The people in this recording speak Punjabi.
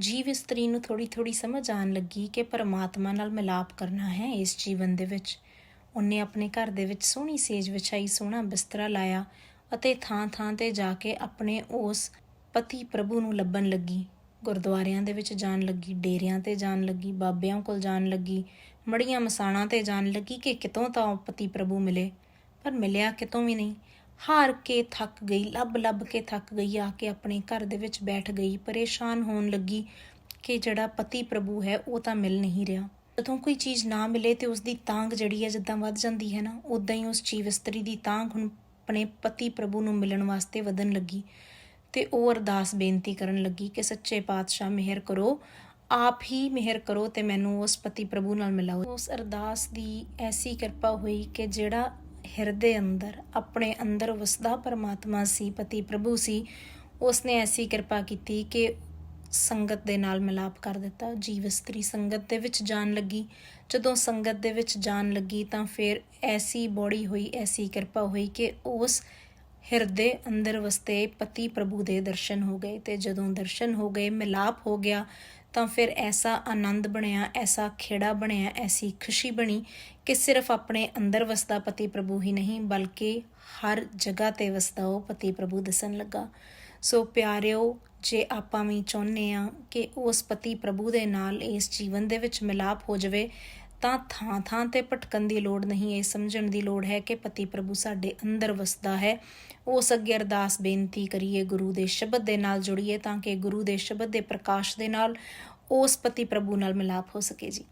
ਜੀਵ ਇਸਤਰੀ ਨੂੰ ਥੋੜੀ ਥੋੜੀ ਸਮਝ ਆਣ ਲੱਗੀ ਕਿ ਪਰਮਾਤਮਾ ਨਾਲ ਮਿਲਾਪ ਕਰਨਾ ਹੈ ਇਸ ਜੀਵਨ ਦੇ ਵਿੱਚ। ਉਹਨੇ ਆਪਣੇ ਘਰ ਦੇ ਵਿੱਚ ਸੋਹਣੀ ਸੇਜ ਵਿਛਾਈ, ਸੋਹਣਾ ਬਿਸਤਰਾ ਲਾਇਆ ਅਤੇ ਥਾਂ ਥਾਂ ਤੇ ਜਾ ਕੇ ਆਪਣੇ ਉਸ ਪਤੀ ਪ੍ਰਭੂ ਨੂੰ ਲੱਭਣ ਲੱਗੀ। ਗੁਰਦੁਆਰਿਆਂ ਦੇ ਵਿੱਚ ਜਾਣ ਲੱਗੀ, ਡੇਰਿਆਂ ਤੇ ਜਾਣ ਲੱਗੀ, ਬਾਬਿਆਂ ਕੋਲ ਜਾਣ ਲੱਗੀ, ਮੜੀਆਂ ਮਸਾਣਾ ਤੇ ਜਾਣ ਲੱਗੀ ਕਿ ਕਿਤੋਂ ਤਾਂ ਉਹ ਪਤੀ ਪ੍ਰਭੂ ਮਿਲੇ। ਪਰ ਮਿਲਿਆ ਕਿਤੋਂ ਵੀ ਨਹੀਂ। ਹਾਰ ਕੇ ਥੱਕ ਗਈ, ਲੱਭ ਲੱਭ ਕੇ ਥੱਕ ਗਈ, ਆ ਕੇ ਆਪਣੇ ਘਰ ਦੇ ਵਿੱਚ ਬੈਠ ਗਈ, ਪਰੇਸ਼ਾਨ ਹੋਣ ਲੱਗੀ ਕਿ ਜਿਹੜਾ ਪਤੀ ਪ੍ਰਭੂ ਹੈ ਉਹ ਤਾਂ ਮਿਲ ਨਹੀਂ ਰਿਹਾ। ਜਦੋਂ ਕੋਈ ਚੀਜ਼ ਨਾ ਮਿਲੇ ਤੇ ਉਸ ਦੀ ਤਾਂਗ ਜਿਹੜੀ ਹੈ ਜਿੱਦਾਂ ਵੱਧ ਜਾਂਦੀ ਹੈ ਨਾ ਉਦਾਂ ਹੀ ਉਸ ਜੀਵ ਇਸਤਰੀ ਦੀ ਤਾਂਗ ਹੁਣ ਆਪਣੇ ਪਤੀ ਪ੍ਰਭੂ ਨੂੰ ਮਿਲਣ ਵਾਸਤੇ ਵਧਣ ਲੱਗੀ ਤੇ ਉਹ ਅਰਦਾਸ ਬੇਨਤੀ ਕਰਨ ਲੱਗੀ ਕਿ ਸੱਚੇ ਪਾਤਸ਼ਾਹ ਮਿਹਰ ਕਰੋ, ਆਪ ਹੀ ਮਿਹਰ ਕਰੋ ਤੇ ਮੈਨੂੰ ਉਸ ਪਤੀ ਪ੍ਰਭੂ ਨਾਲ ਮਿਲਾਓ। ਉਸ ਅਰਦਾਸ ਦੀ ਐਸੀ ਕਿਰਪਾ ਹੋਈ ਕਿ ਜਿਹੜਾ ਹਿਰਦੇ ਅੰਦਰ, ਆਪਣੇ ਅੰਦਰ ਵਸਦਾ ਪਰਮਾਤਮਾ ਸੀ, ਪਤੀ ਪ੍ਰਭੂ ਸੀ, ਉਸਨੇ ਐਸੀ ਕਿਰਪਾ ਕੀਤੀ ਕਿ ਸੰਗਤ ਦੇ ਨਾਲ ਮਿਲਾਪ ਕਰ ਦਿੱਤਾ। ਜੀਵ ਇਸਤਰੀ ਸੰਗਤ ਦੇ ਵਿੱਚ ਜਾਣ ਲੱਗੀ। ਜਦੋਂ ਸੰਗਤ ਦੇ ਵਿੱਚ ਜਾਣ ਲੱਗੀ ਤਾਂ ਫਿਰ ਐਸੀ ਬੋੜੀ ਹੋਈ, ਐਸੀ ਕਿਰਪਾ ਹੋਈ ਕਿ ਉਸ ਹਿਰਦੇ ਅੰਦਰ ਵਸਤੇ ਪਤੀ ਪ੍ਰਭੂ ਦੇ ਦਰਸ਼ਨ ਹੋ ਗਏ ਤੇ ਜਦੋਂ ਦਰਸ਼ਨ ਹੋ ਗਏ, ਮਿਲਾਪ ਹੋ ਗਿਆ, ਤਾਂ ਫਿਰ ਐਸਾ ਆਨੰਦ ਬਣਿਆ, ਐਸਾ ਖੇੜਾ ਬਣਿਆ, ਐਸੀ ਖੁਸ਼ੀ ਬਣੀ ਕਿ ਸਿਰਫ ਆਪਣੇ ਅੰਦਰ ਵਸਦਾ ਪਤੀ ਪ੍ਰਭੂ ਹੀ ਨਹੀਂ, ਬਲਕਿ ਹਰ ਜਗ੍ਹਾ ਤੇ ਵਸਦਾ ਉਹ ਪਤੀ ਪ੍ਰਭੂ ਦਿਸਣ ਲੱਗਾ। ਸੋ ਪਿਆਰਿਓ, ਜੇ ਆਪਾਂ ਵੀ ਚਾਹੁੰਦੇ ਆ ਕਿ ਉਸ ਪਤੀ ਪ੍ਰਭੂ ਦੇ ਨਾਲ ਇਸ ਜੀਵਨ ਦੇ ਵਿੱਚ ਮਿਲਾਪ ਹੋ ਜਾਵੇ ਤਾਂ ਥਾਂ ਥਾਂ ਤੇ ਭਟਕਣ ਦੀ ਲੋੜ ਨਹੀਂ, ਇਹ ਸਮਝਣ ਦੀ ਲੋੜ ਹੈ ਕਿ ਪਤੀ ਪ੍ਰਭੂ ਸਾਡੇ ਅੰਦਰ ਵਸਦਾ ਹੈ। ਉਸ ਅੱਗੇ ਅਰਦਾਸ ਬੇਨਤੀ ਕਰੀਏ ਗੁਰੂ ਦੇ ਸ਼ਬਦ ਦੇ ਨਾਲ ਜੁੜੀਏ ਤਾਂ ਕਿ ਗੁਰੂ ਦੇ ਸ਼ਬਦ ਦੇ ਪ੍ਰਕਾਸ਼ ਦੇ ਨਾਲ ਉਸ ਪਤੀ ਪ੍ਰਭੂ ਨਾਲ ਮਿਲਾਪ ਹੋ ਸਕੇ ਜੀ।